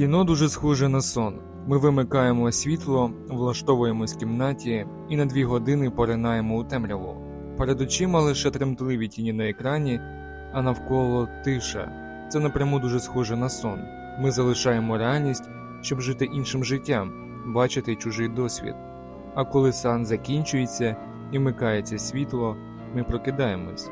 Кіно дуже схоже на сон. Ми вимикаємо світло, влаштовуємось в кімнаті і на дві години поринаємо у темряву. Перед очима лише тремтливі тіні на екрані, а навколо тиша. Це напряму дуже схоже на сон. Ми залишаємо реальність, щоб жити іншим життям, бачити чужий досвід. А коли сан закінчується і вмикається світло, ми прокидаємось.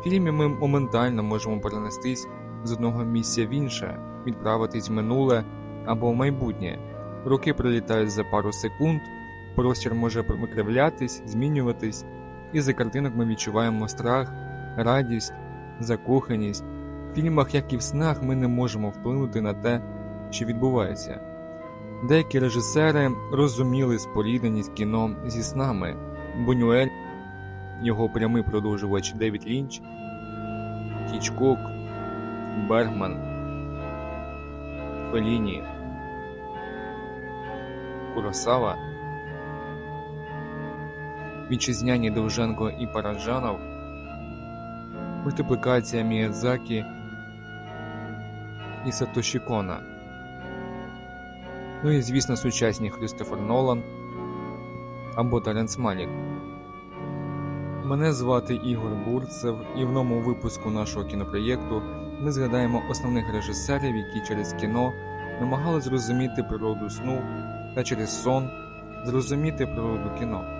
В фільмі ми моментально можемо перенестись з одного місця в інше, відправитись в минуле або в майбутнє. Роки пролітають за пару секунд, простір може викривлятись, змінюватись, і за картинок ми відчуваємо страх, радість, закоханість. В фільмах, як і в снах, ми не можемо вплинути на те, що відбувається. Деякі режисери розуміли спорідненість кіно зі снами. Бунюель, його прямий продовжувач Девід Лінч, Хічкок, Бергман, Феліні, Куросава, Вітчизняні Довженко і Параджанов, мультиплікація Міядзакі і Сатоші Кона. Ну і звісно сучасні Христофер Нолан або Теренс Малік. Мене звати Ігор Бурцев, і в новому випуску нашого кінопроєкту ми згадаємо основних режисерів, які через кіно намагали зрозуміти природу сну та через сон зрозуміти природу кіно.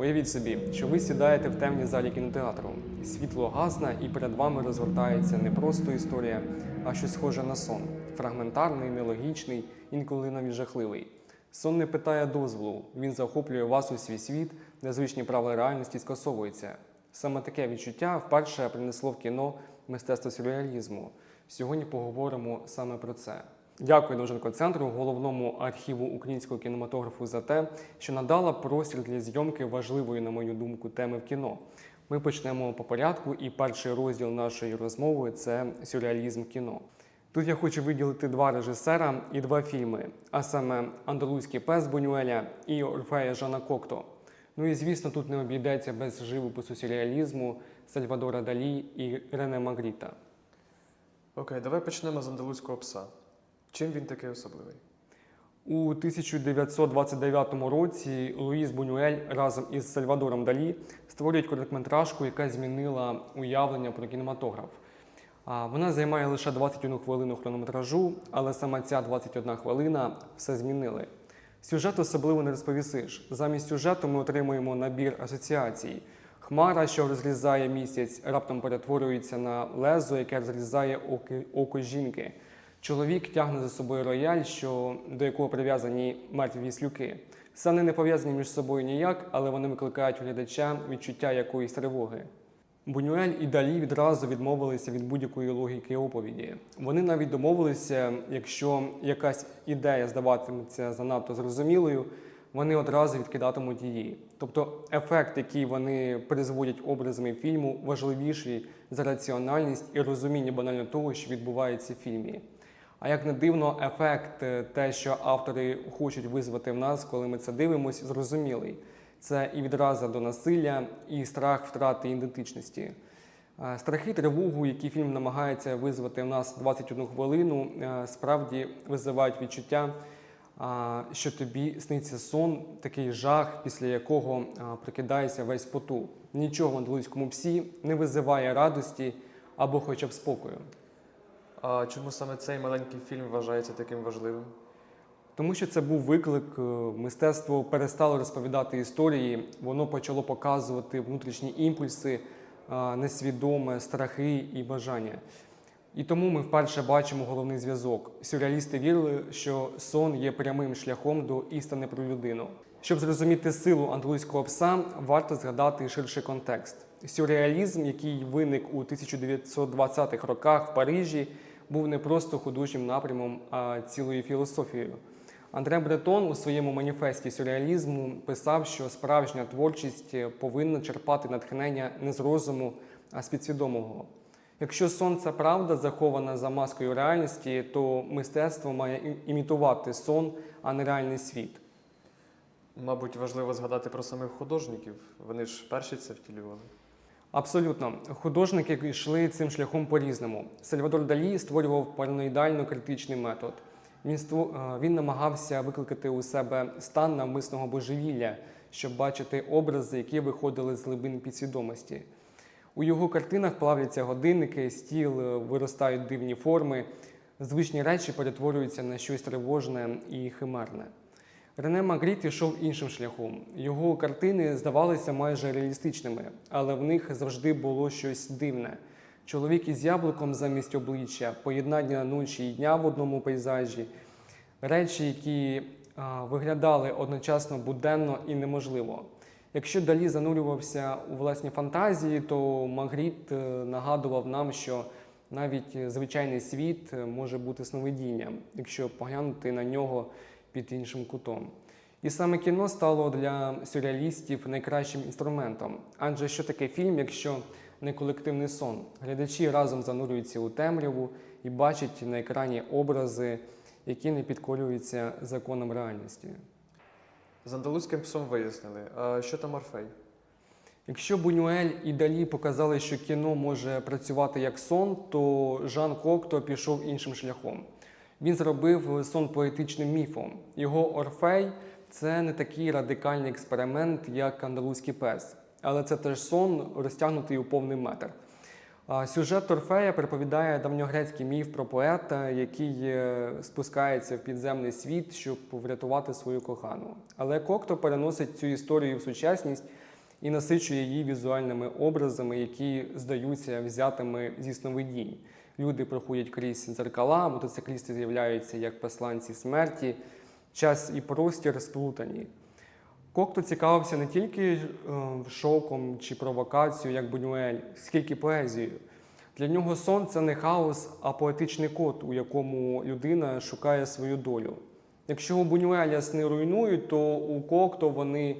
Уявіть собі, що ви сідаєте в темній залі кінотеатру. Світло гасне, і перед вами розгортається не просто історія, а щось схоже на сон. Фрагментарний, нелогічний, інколи навіть жахливий. Сон не питає дозволу, він захоплює вас у свій світ, де звичні правила реальності скасовуються. Саме таке відчуття вперше принесло в кіно мистецтво сюрреалізму. Сьогодні поговоримо саме про це. Дякую Довженко центру, головному архіву українського кінематографу за те, що надала простір для зйомки важливої, на мою думку, теми в кіно. Ми почнемо по порядку, і перший розділ нашої розмови це сюрреалізм кіно. Тут я хочу виділити два режисера і два фільми, а саме Андалузький пес Бунюеля і Орфея Жана Кокто. Ну і звісно, тут не обійдеться без живопису сюрреалізму Сальвадора Далі і Рене Магріта. Окей, давай почнемо з андалузького пса. Чим він такий особливий? У 1929 році Луїс Бунюель разом із Сальвадором Далі створюють короткометражку, яка змінила уявлення про кінематограф. Вона займає лише 21 хвилину хронометражу, але саме ця 21 хвилина все змінили. Сюжет особливо не розповісиш. Замість сюжету ми отримуємо набір асоціацій. Хмара, що розрізає місяць, раптом перетворюється на лезо, яке розрізає око жінки. Чоловік тягне за собою рояль, що, до якого прив'язані мертві віслюки. Сани не пов'язані між собою ніяк, але вони викликають у глядача відчуття якоїсь тривоги. Бунюель і Далі відразу відмовилися від будь-якої логіки оповіді. Вони навіть домовилися, якщо якась ідея здаватиметься занадто зрозумілою, вони одразу відкидатимуть її. Тобто ефект, який вони призводять образами фільму, важливіший за раціональність і розуміння банально того, що відбувається в фільмі. А як не дивно, ефект, е, те, що автори хочуть визвати в нас, коли ми це дивимося, зрозумілий. Це і відраза до насилля, і страх втрати ідентичності. Е, Страхи, тривогу, які фільм намагається визвати в нас 21 хвилину, е, справді визивають відчуття, що тобі сниться сон, такий жах, після якого а, прокидаєшся весь поту. Нічого в андалузькому псі не визиває радості або хоча б спокою. А чому саме цей маленький фільм вважається таким важливим? Тому що це був виклик, е, мистецтво перестало розповідати історії, воно почало показувати внутрішні імпульси, е, несвідоме, страхи і бажання. І тому ми вперше бачимо головний зв'язок. Сюрреалісти вірили, що сон є прямим шляхом до істини про людину. Щоб зрозуміти силу андалузького пса, варто згадати ширший контекст. Сюрреалізм, який виник у 1920-х роках в Парижі, був не просто художнім напрямом, а цілою філософією. Андре Бретон у своєму маніфесті сюрреалізму писав, що справжня творчість повинна черпати натхнення не з розуму, а з підсвідомого. Якщо сон це правда, захована за маскою реальності, то мистецтво має імітувати сон, а не реальний світ. Мабуть, важливо згадати про самих художників. Вони ж перші це втілювали. Абсолютно, художники йшли цим шляхом по-різному. Сальвадор Далі створював параноїдально критичний метод. Він ство- е, він намагався викликати у себе стан навмисного божевілля, щоб бачити образи, які виходили з глибин підсвідомості. У його картинах плавляться годинники, стіл, е, виростають дивні форми, звичні речі перетворюються на щось тривожне і химерне. Рене Магріт ішов іншим шляхом. Його картини здавалися майже реалістичними, але в них завжди було щось дивне. Чоловік із яблуком замість обличчя, поєднання ночі і дня в одному пейзажі, речі, які а, виглядали одночасно буденно і неможливо. Якщо Далі занурювався у власні фантазії, то Магріт е, нагадував нам, що навіть звичайний світ може бути сновидінням, якщо поглянути на нього під іншим кутом. І саме кіно стало для сюрреалістів найкращим інструментом. Адже що таке фільм, якщо не колективний сон? Глядачі разом занурюються у темряву і бачать на екрані образи, які не підкорюються законам реальності. З андалузьким псом вияснили. А що там Орфей? Якщо Бунюель і Далі показали, що кіно може працювати як сон, то Жан Кокто пішов іншим шляхом. Він зробив сон поетичним міфом. Його Орфей це не такий радикальний експеримент, як андалузький пес, але це теж сон, розтягнутий у повний метр. Сюжет Орфея приповідає давньогрецький міф про поета, який е, спускається в підземний світ, щоб врятувати свою кохану. Але Кокто переносить цю історію в сучасність і насичує її візуальними образами, які здаються взятими зі сновидінь. Люди проходять крізь дзеркала, мотоциклісти з'являються як посланці смерті, час і простір сплутані. Кокто цікавився не тільки е, шоком чи провокацією, як Бунюель, скільки поезією. Для нього сон це не хаос, а поетичний код, у якому людина шукає свою долю. Якщо у Бунюеля сни руйнують, то у Кокто вони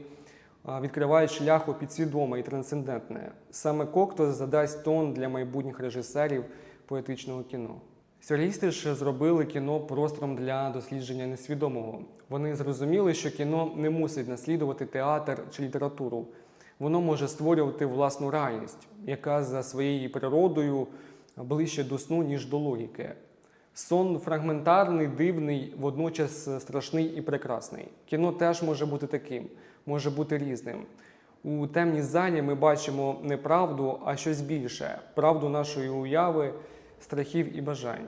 відкривають шлях у підсвідоме і трансцендентне. Саме Кокто задасть тон для майбутніх режисерів поетичного кіно. Сюрреалісти ж зробили кіно простором для дослідження несвідомого. Вони зрозуміли, що кіно не мусить наслідувати театр чи літературу. Воно може створювати власну реальність, яка за своєю природою ближче до сну, ніж до логіки. Сон фрагментарний, дивний, водночас страшний і прекрасний. Кіно теж може бути таким, може бути різним. У темній залі ми бачимо не правду, а щось більше правду нашої уяви, страхів і бажань.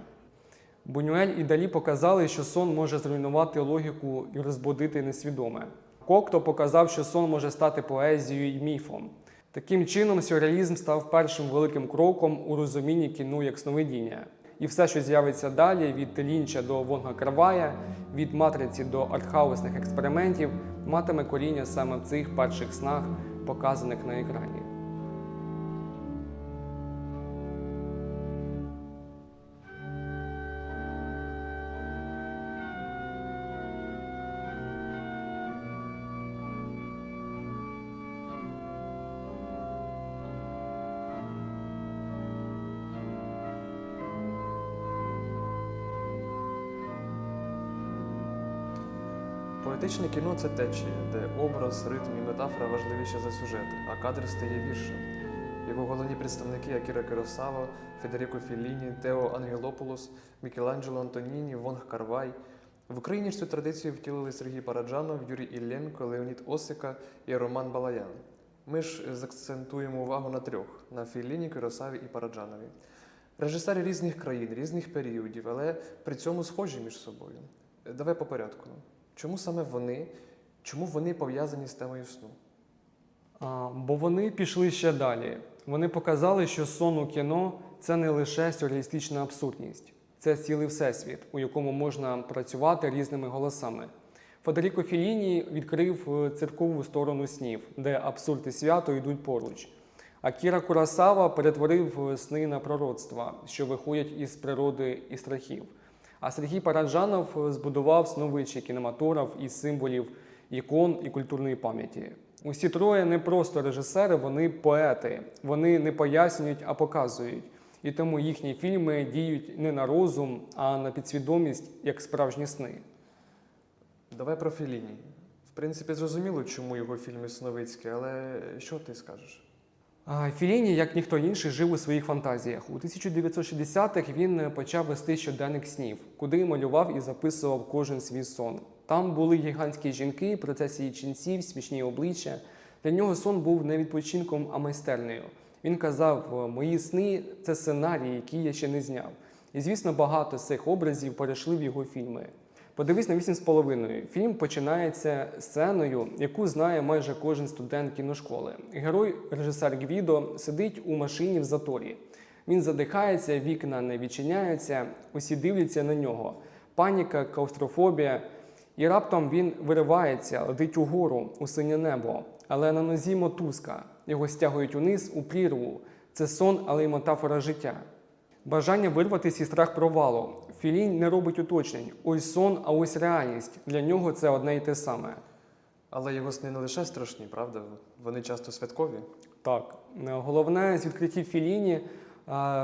Бунюель і Далі показали, що сон може зруйнувати логіку і розбудити несвідоме. Кокто показав, що сон може стати поезією і міфом. Таким чином, сюрреалізм став першим великим кроком у розумінні кіно як сновидіння. І все, що з'явиться далі, від Лінча до Вонга Карвая, від матриці до артхаусних експериментів, матиме коріння саме в цих перших снах, показаних на екрані. Поетичне кіно це течія, де образ, ритм і метафора важливіші за сюжет, а кадр стає віршем. Його головні представники Акіра Киросава, Федеріко Філіні, Тео Ангелополос, Мікеланджело Антоніні, Вонг Карвай. В Україні ж цю традицію втілили Сергій Параджанов, Юрій Ілленко, Леонід Осика і Роман Балаян. Ми ж закцентуємо увагу на трьох: на Філіні, Киросаві і Параджанові. Режисери різних країн, різних періодів, але при цьому схожі між собою. Давай по порядку. Чому саме вони? Чому вони пов'язані з темою сну? А, Бо вони пішли ще далі. Вони показали, що сон у кіно це не лише сюрреалістична абсурдність, це цілий всесвіт, у якому можна працювати різними голосами. Федеріко Філіні відкрив е, циркову сторону снів, де абсурд і свято йдуть поруч. Акіра Курасава перетворив сни на пророцтва, що виходять із природи і страхів. А Сергій Параджанов збудував сновидчий кінематограф із символів ікон і культурної пам'яті. Усі троє не просто режисери, вони поети. Вони не пояснюють, а показують. І тому їхні фільми діють не на розум, а на підсвідомість, як справжні сни. Давай про Феліні. В принципі, зрозуміло, чому його фільми Сновицькі, але що ти скажеш? Філіні, як ніхто інший, жив у своїх фантазіях. У 1960-х він почав вести щоденник снів, куди малював і записував кожен свій сон. Там були гігантські жінки, процесії ченців, смішні обличчя. Для нього сон був не відпочинком, а майстернею. Він казав: мої сни це сценарії, які я ще не зняв. І звісно, багато з цих образів перейшли в його фільми. Подивись на 8,5. Фільм починається сценою, яку знає майже кожен студент кіношколи. Герой, режисер Гвідо, сидить у машині в заторі. Він задихається, вікна не відчиняються, усі дивляться на нього. Паніка, клаустрофобія. І раптом він виривається, летить угору у синє небо, але на нозі мотузка. Його стягують униз у прірву. Це сон, але й метафора життя. Бажання вирватися і страх провалу. Філінь не робить уточнень. Ось сон, а ось реальність. Для нього це одне і те саме. Але його сни не лише страшні, правда? Вони часто святкові. Так, головне з відкриттів Філіні,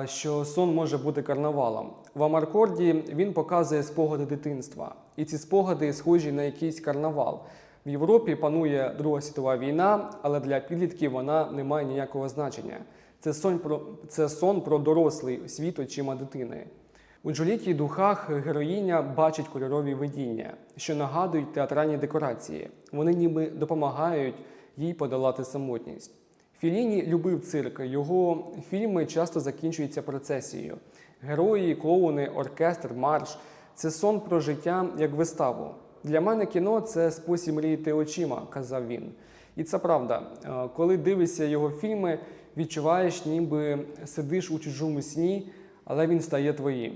що сон може бути карнавалом. В Амаркорді він показує спогади дитинства, і ці спогади схожі на якийсь карнавал. В Європі панує Друга світова війна, але для підлітків вона не має ніякого значення. Це сон про це сон про дорослий світ очима дитини. У Джуліті духах героїня бачить кольорові видіння, що нагадують театральні декорації. Вони ніби допомагають їй подолати самотність. Філіні любив цирк. Його фільми часто закінчуються процесією. Герої, клоуни, оркестр, марш це сон про життя як виставу. Для мене кіно це спосіб мріяти очима, казав він. І це правда. Е, Коли дивишся його фільми, відчуваєш, ніби сидиш у чужому сні, але він стає твоїм.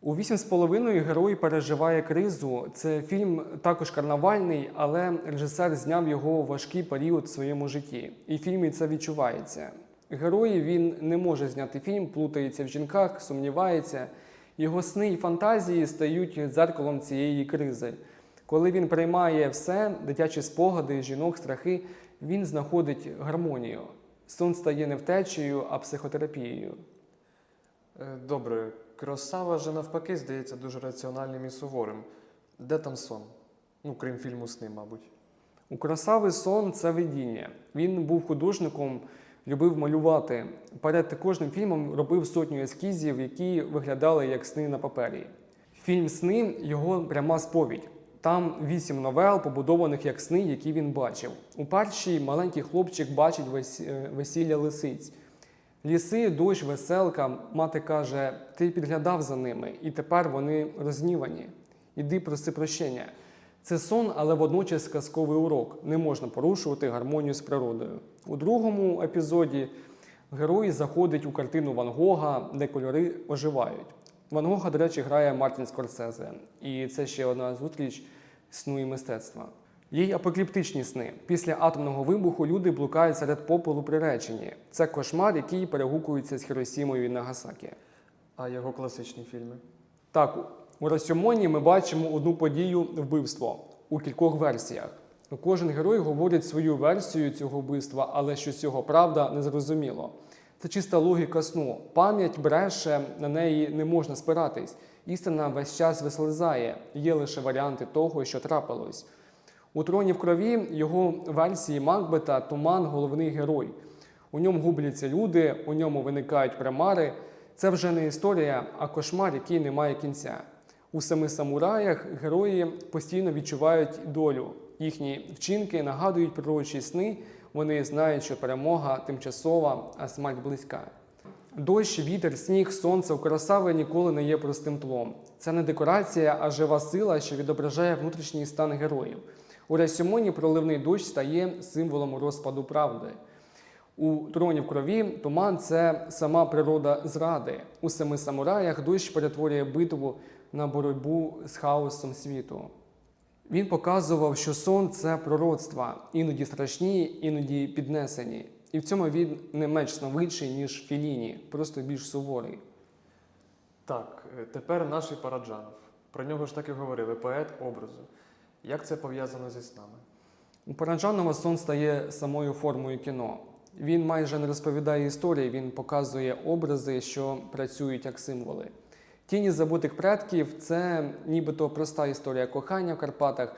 У «Вісім з половиною герой переживає кризу. Це фільм також карнавальний, але режисер зняв його у важкий період в своєму житті. І в фільмі це відчувається. Герої він не може зняти фільм, плутається в жінках, сумнівається. Його сни і фантазії стають дзеркалом цієї кризи. Коли він приймає все, дитячі спогади, жінок, страхи, він знаходить гармонію. Сон стає не втечею, а психотерапією. Е, Добре, Кросава же навпаки здається дуже раціональним і суворим. Де там сон? Ну, крім фільму сни, мабуть. У Красави сон це видіння. Він був художником, любив малювати. Перед кожним фільмом робив сотню ескізів, які виглядали як сни на папері. Фільм Сни його пряма сповідь. Там вісім новел, побудованих як сни, які він бачив. У першій маленький хлопчик бачить е, весілля лисиць. Ліси, дощ, веселка. Мати каже: ти підглядав за ними, і тепер вони розгнівані. Іди проси прощення. Це сон, але водночас казковий урок. Не можна порушувати гармонію з природою. У другому епізоді герой заходить у картину Ван Гога, де кольори оживають. Ван Гога, до речі, грає Мартін Скорсезе, і це ще одна зустріч сну і мистецтва. Є й апокаліптичні сни. Після атомного вибуху люди блукають серед попелу приречені. Це кошмар, який перегукується з Хіросімою і Нагасакі. А його класичні фільми. Так, у Расьомоні ми бачимо одну подію вбивство у кількох версіях. Кожен герой говорить свою версію цього вбивства, але що з цього правда не зрозуміло. Це чиста логіка сну. Пам'ять бреше, на неї не можна спиратись. Істина весь час вислизає, є лише варіанти того, що трапилось. У троні в крові його версії Макбета Туман головний герой. У ньому губляться люди, у ньому виникають примари. Це вже не історія, а кошмар, який не має кінця. У семи самураях герої постійно відчувають долю. Їхні вчинки нагадують пророчі сни. Вони знають, що перемога тимчасова, а смерть близька. Дощ, вітер, сніг, сонце у Куросави ніколи не є простим тлом. Це не декорація, а жива сила, що відображає внутрішній стан героїв. У Расьомоні проливний дощ стає символом розпаду правди. У троні в крові туман це сама природа зради. У семи самураях дощ перетворює битву на боротьбу з хаосом світу. Він показував, що сон це пророцтва, іноді страшні, іноді піднесені. І в цьому він не менш сновидший, ніж Філіні, просто більш суворий. Так, е, тепер наш Параджанов. Про нього ж так і говорили, поет образу. Як це пов'язано зі снами? У Параджанова сон стає самою формою кіно. Він майже не розповідає історії, він показує образи, що працюють як символи. Тіні забутих предків це нібито проста історія кохання в Карпатах,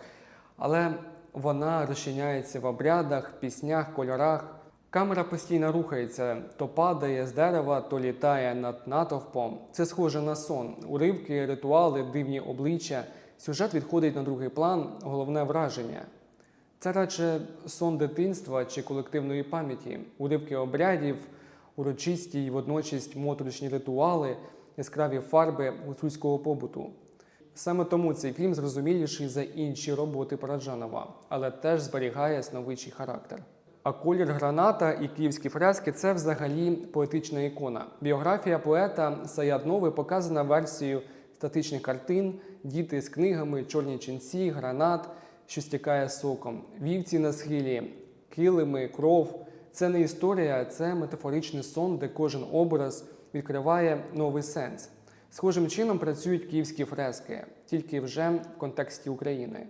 але вона розчиняється в обрядах, піснях, кольорах. Камера постійно рухається, то падає з дерева, то літає над натовпом. Це схоже на сон. Уривки, ритуали, дивні обличчя. Сюжет відходить на другий план, головне враження. Це радше сон дитинства чи колективної пам'яті, уривки обрядів, урочисті й водночас моторошні ритуали, яскраві фарби гуцульського побуту. Саме тому цей фільм зрозуміліший за інші роботи Параджанова, але теж зберігає сновидчий характер. А колір граната і київські фрески це взагалі поетична ікона. Біографія поета Саяднови показана версією статичних картин, діти з книгами, чорні ченці, гранат, що стікає соком, вівці на схилі, килими, кров. Це не історія, це метафоричний сон, де кожен образ відкриває новий сенс. Схожим чином працюють київські фрески, тільки вже в контексті України.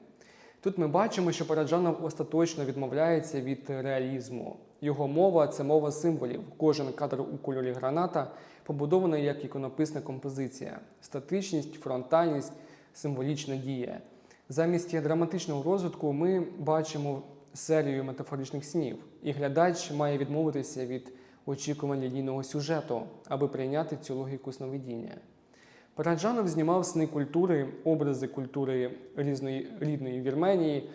Тут ми бачимо, що Параджанов остаточно відмовляється від реалізму. Його мова це мова символів. Кожен кадр у кольорі граната побудований як іконописна композиція, статичність, фронтальність, символічна дія. Замість драматичного розвитку ми бачимо серію метафоричних снів, і глядач має відмовитися від очікувань лінійного сюжету, аби прийняти цю логіку сновидіння. Параджанов знімав сни культури, образи культури різної рідної Вірменії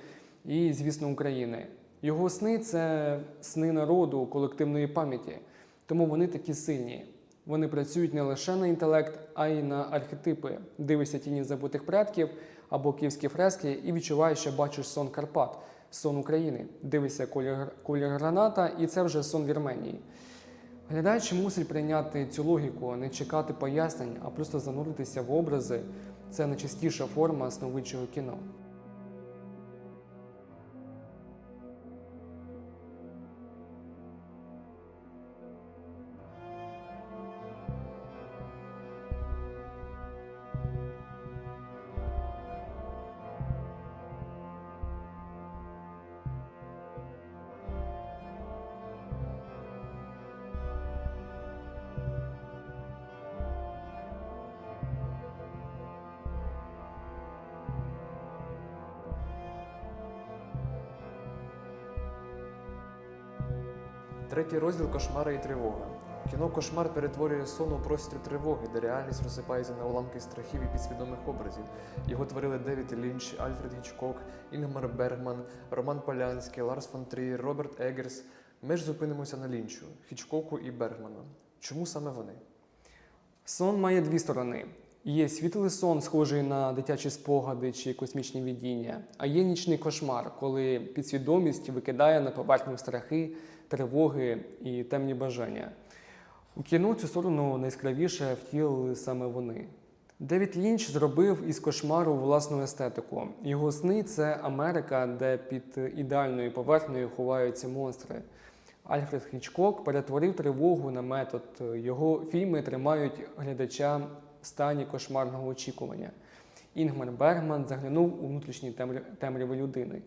і, звісно, України. Його сни це сни народу, колективної пам'яті, тому вони такі сильні. Вони працюють не лише на інтелект, а й на архетипи. Дивишся тіні забутих предків або київські фрески і відчуваєш, що бачиш сон Карпат, сон України. Дивишся колір, колір граната, і це вже сон Вірменії. Глядач мусить прийняти цю логіку, не чекати пояснень, а просто зануритися в образи. Це найчастіша форма сновидчого кіно. Третій розділ кошмари і тривога. Кіно Кошмар перетворює сон у простір тривоги, де реальність розсипається на уламки страхів і підсвідомих образів. Його творили Девід Лінч, Альфред Гічкок, Інгмар Бергман, Роман Полянський, Ларс фон Трієр, Роберт Еггерс. Ми ж зупинимося на Лінчу, Хічкоку і Бергману. Чому саме вони? Сон має дві сторони. Є світлий сон, схожий на дитячі спогади чи космічні видіння, а є нічний кошмар, коли підсвідомість викидає на поверхню страхи, тривоги і темні бажання. У кіно цю сторону найяскравіше втілили саме вони. Девід Лінч зробив із кошмару власну естетику. Його сни це Америка, де під ідеальною поверхнею ховаються монстри. Альфред Хічкок перетворив тривогу на метод. Його фільми тримають глядача в стані кошмарного очікування. Інгмар Бергман заглянув у внутрішні темря- темряви людини,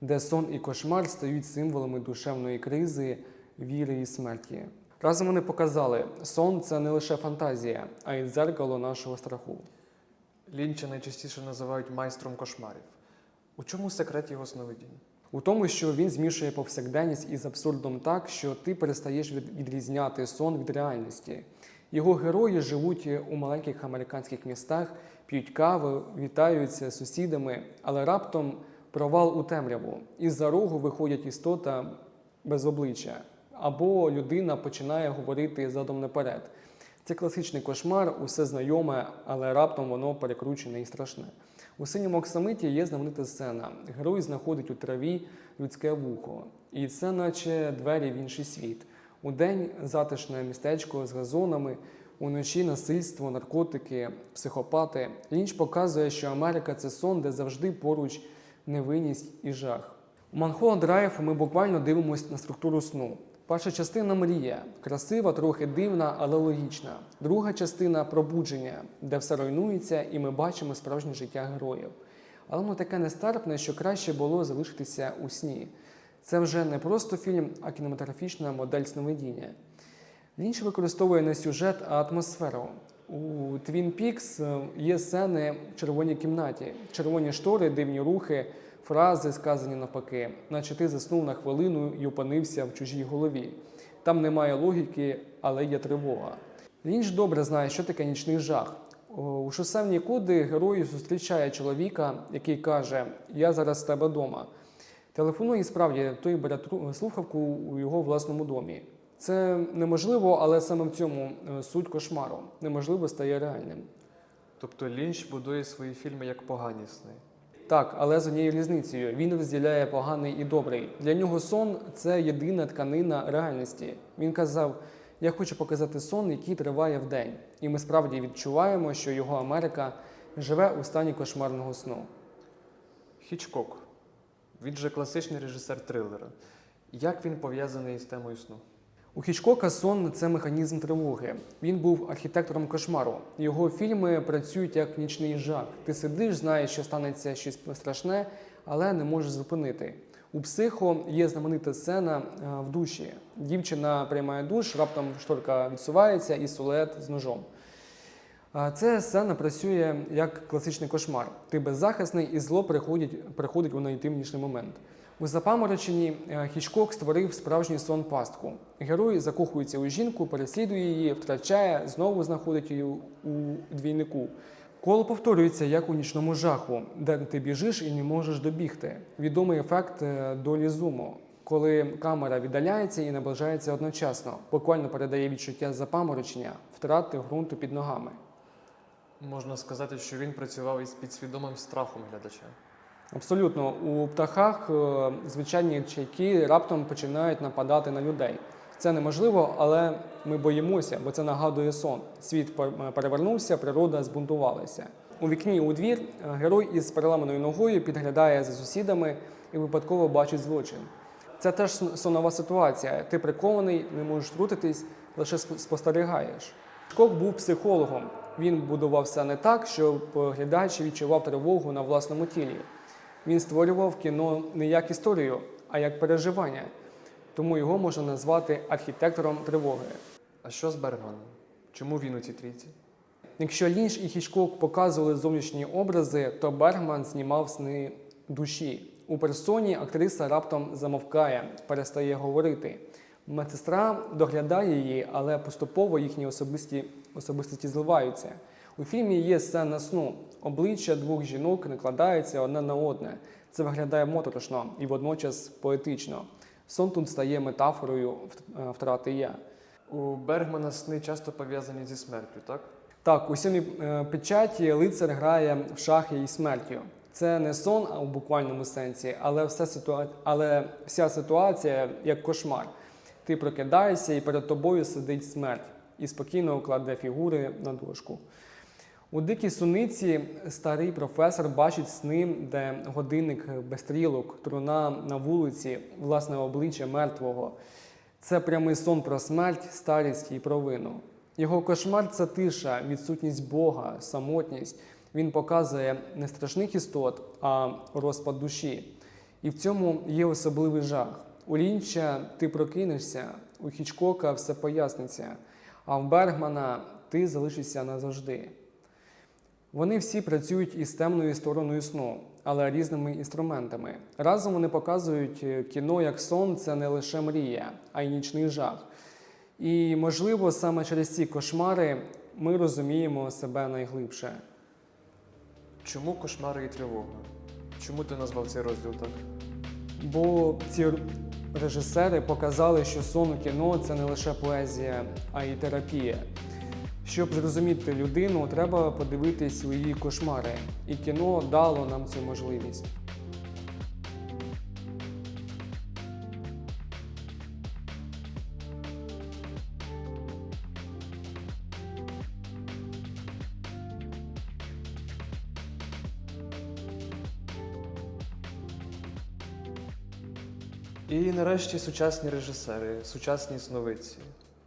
де сон і кошмар стають символами душевної кризи, віри і смерті. Разом вони показали, сон це не лише фантазія, а й дзеркало нашого страху. Лінча найчастіше називають майстром кошмарів. У чому секрет його сновидінь? У тому, що він змішує повсякденність із абсурдом так, що ти перестаєш відрізняти сон від реальності. Його герої живуть у маленьких американських містах, п'ють каву, вітаються з сусідами, але раптом провал у темряву. Із-за рогу виходять істота без обличчя, або людина починає говорити задом наперед. Це класичний кошмар, усе знайоме, але раптом воно перекручене і страшне. У синьому оксамиті є знаменита сцена. Герой знаходить у траві людське вухо, і це наче двері в інший світ. Удень затишне містечко з газонами, уночі насильство, наркотики, психопати. Лінч показує, що Америка це сон, де завжди поруч невинність і жах. У Манхола Драйв ми буквально дивимося на структуру сну. Перша частина мрія, красива, трохи дивна, але логічна. Друга частина пробудження, де все руйнується, і ми бачимо справжнє життя героїв. Але воно таке нестерпне, що краще було залишитися у сні. Це вже не просто фільм, а кінематографічна модель сновидіння. Лінч використовує не сюжет, а атмосферу. У Twin Peaks е, є сцени в червоній кімнаті, червоні штори, дивні рухи, фрази, сказані навпаки, наче ти заснув на хвилину і опинився в чужій голові. Там немає логіки, але є тривога. Лінч добре знає, що таке нічний жах. У шосе в нікуди герой зустрічає чоловіка, який каже: Я зараз в тебе вдома. Телефонує і справді той бере слухавку у його власному домі. Це неможливо, але саме в цьому е, суть кошмару. Неможливо стає реальним. Тобто Лінч будує свої фільми як погані сни. Так, але з однією різницею він розділяє поганий і добрий. Для нього сон це єдина тканина реальності. Він казав: Я хочу показати сон, який триває вдень. І ми справді відчуваємо, що його Америка живе у стані кошмарного сну. Хічкок. Він же класичний режисер трилера. Як він пов'язаний з темою сну? У Хічкока сон це механізм тривоги. Він був архітектором кошмару. Його фільми працюють як нічний жах. Ти сидиш, знаєш, що станеться щось страшне, але не можеш зупинити. У психо є знаменита сцена е, в душі. Дівчина приймає душ, раптом шторка відсувається і сулет з ножом. Ця сцена працює як класичний кошмар. Ти беззахисний і зло приходить, приходить у найтимніший момент. У запамороченні е, Хічкок створив справжній сон пастку. Герой закохується у жінку, переслідує її, втрачає, знову знаходить її у двійнику. Коло повторюється, як у нічному жаху, де ти біжиш і не можеш добігти. Відомий ефект е, долі зуму, коли камера віддаляється і наближається одночасно, буквально передає відчуття запаморочення, втрати ґрунту під ногами. Можна сказати, що він працював із підсвідомим страхом глядача. Абсолютно, у птахах е, звичайні чайки раптом починають нападати на людей. Це неможливо, але ми боїмося, бо це нагадує сон. Світ пер- перевернувся, природа збунтувалася. У вікні у двір е, герой із переламаною ногою підглядає за сусідами і випадково бачить злочин. Це теж сон- сонова ситуація. Ти прикований, не можеш втрутитись, лише сп- спостерігаєш. Шкок був психологом. Він будував все не так, щоб глядач відчував тривогу на власному тілі. Він створював кіно не як історію, а як переживання. Тому його можна назвати архітектором тривоги. А що з Бергманом? Чому він у цій трійці? Якщо Лінч і Хічкок показували зовнішні образи, то Бергман знімав сни душі. У персоні актриса раптом замовкає, перестає говорити. Медсестра доглядає її, але поступово їхні особисті особистості зливаються. У фільмі є сцена сну. Обличчя двох жінок накладаються одне на одне. Це виглядає моторошно і водночас поетично. Сон тут стає метафорою е, втрати я. У Бергмана сни часто пов'язані зі смертю, так? Так, у сьомій е, печаті лицар грає в шахи із смертю. Це не сон, а у буквальному сенсі, але, все ситуа... але вся ситуація як кошмар. Ти прокидаєшся і перед тобою сидить смерть і спокійно кладе фігури на дошку. У дикій суниці старий професор бачить сни, де годинник без стрілок, труна на вулиці, власне обличчя мертвого. Це прямий сон про смерть, старість і провину. Його кошмар це тиша, відсутність Бога, самотність. Він показує не страшних істот, а розпад душі. І в цьому є особливий жах. У Лінча ти прокинешся, у Хічкока все поясниться, а в Бергмана ти залишишся назавжди. Вони всі працюють із темною стороною сну, але різними інструментами. Разом вони показують е, кіно як сон це не лише мрія, а й нічний жах. І, можливо, саме через ці кошмари ми розуміємо себе найглибше. Чому кошмари і тривога? Чому ти назвав цей розділ так? Бо ці режисери показали, що сон у кіно це не лише поезія, а й терапія. Щоб зрозуміти людину, треба подивитись її кошмари, і кіно дало нам цю можливість. Нарешті сучасні режисери, сучасні сновидці.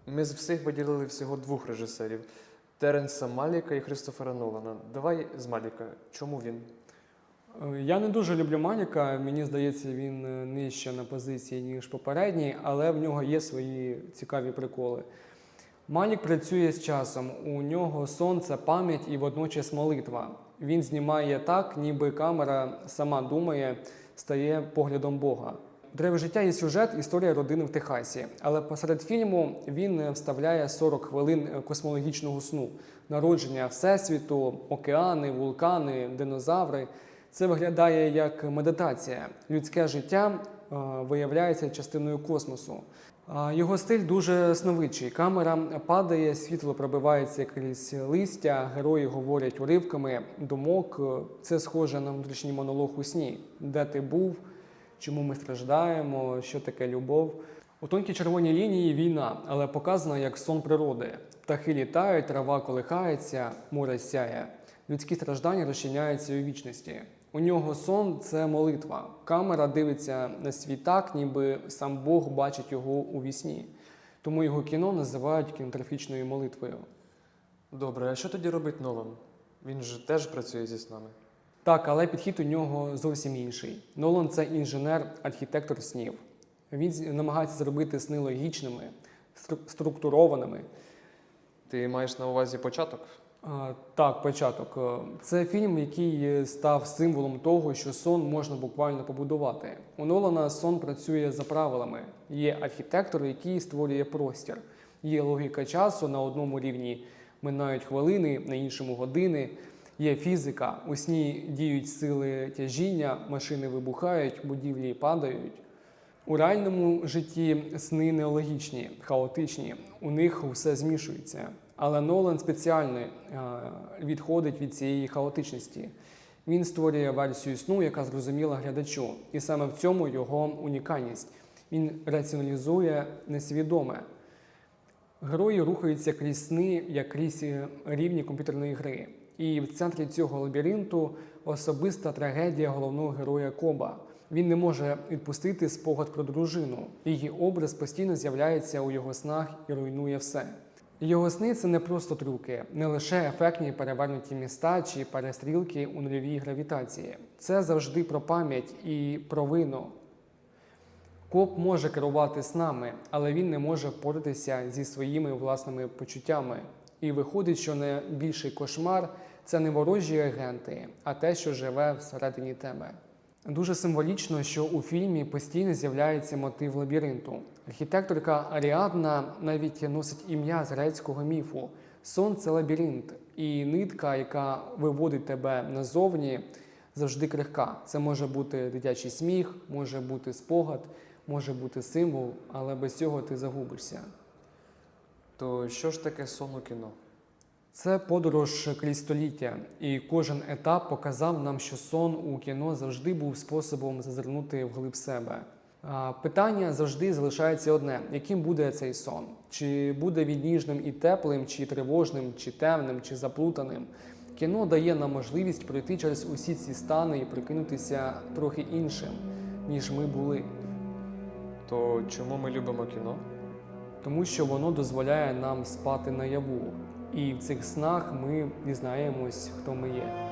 Ми з всіх виділили всього двох режисерів: Теренса Маліка і Христофера Нолана. Давай з Маліка. Чому він? Е, Я не дуже люблю Маліка. Мені здається, він е, нижче на позиції, ніж попередній, але в нього є свої цікаві приколи. Малік працює з часом. У нього сон це пам'ять і водночас молитва. Він знімає так, ніби камера сама думає, стає поглядом Бога. Древо життя і сюжет історія родини в Техасі. Але посеред фільму він е, вставляє 40 хвилин е, космологічного сну, народження всесвіту, океани, вулкани, динозаври. Це виглядає як медитація. Людське життя е, виявляється частиною космосу. А Його стиль дуже сновидчий. Камера падає, світло пробивається крізь листя, герої говорять уривками думок. Це схоже на внутрішній монолог у сні, де ти був, чому ми страждаємо, що таке любов. У тонкій червоній лінії війна, але показана як сон природи. Птахи літають, трава колихається, море сяє. Людські страждання розчиняються у вічності. У нього сон це молитва. Камера дивиться на світ так, ніби сам Бог бачить його у вісні. Тому його кіно називають кінотрофічною молитвою. Добре, а що тоді робить Нолан? Він ж теж працює зі снами. Так, але підхід у нього зовсім інший. Нолан це інженер-архітектор снів. Він намагається зробити сни логічними, стру- структурованими. Ти маєш на увазі початок? А, Так, початок. Е, Це фільм, який став символом того, що сон можна буквально побудувати. У Нолана сон працює за правилами. Є архітектор, який створює простір. Є логіка часу на одному рівні минають хвилини, на іншому години. Є фізика, у сні діють сили тяжіння, машини вибухають, будівлі падають. У реальному житті сни неологічні, хаотичні, у них все змішується. Але Нолан спеціально е, відходить від цієї хаотичності. Він створює версію сну, яка зрозуміла глядачу, і саме в цьому його унікальність. Він раціоналізує несвідоме. Герої рухаються крізь сни, як крізь е, рівні комп'ютерної гри. І в центрі цього лабіринту особиста трагедія головного героя Коба. Він не може відпустити спогад про дружину. Її образ постійно з'являється у його снах і руйнує все. Його сни це не просто трюки, не лише ефектні перевернуті міста чи перестрілки у нульовій гравітації. Це завжди про пам'ять і про вину. Коп може керувати снами, але він не може впоратися зі своїми власними почуттями. І виходить, що найбільший кошмар це не ворожі агенти, а те, що живе всередині тебе. Дуже символічно, що у фільмі постійно з'являється мотив лабіринту. Архітекторка Аріадна навіть носить ім'я з грецького міфу. Сон це лабіринт, і нитка, яка виводить тебе назовні, завжди крихка. Це може бути дитячий сміх, може бути спогад, може бути символ, але без цього ти загубишся. То що ж таке сон у кіно? Це подорож крізь століття, і кожен етап показав нам, що сон у кіно завжди був способом зазирнути вглиб себе. Питання завжди залишається одне: яким буде цей сон? Чи буде він ніжним і теплим, чи тривожним, чи темним, чи заплутаним? Кіно дає нам можливість пройти через усі ці стани і прикинутися трохи іншим, ніж ми були, То чому ми любимо кіно? тому що воно дозволяє нам спати наяву, і в цих снах ми дізнаємось, хто ми є.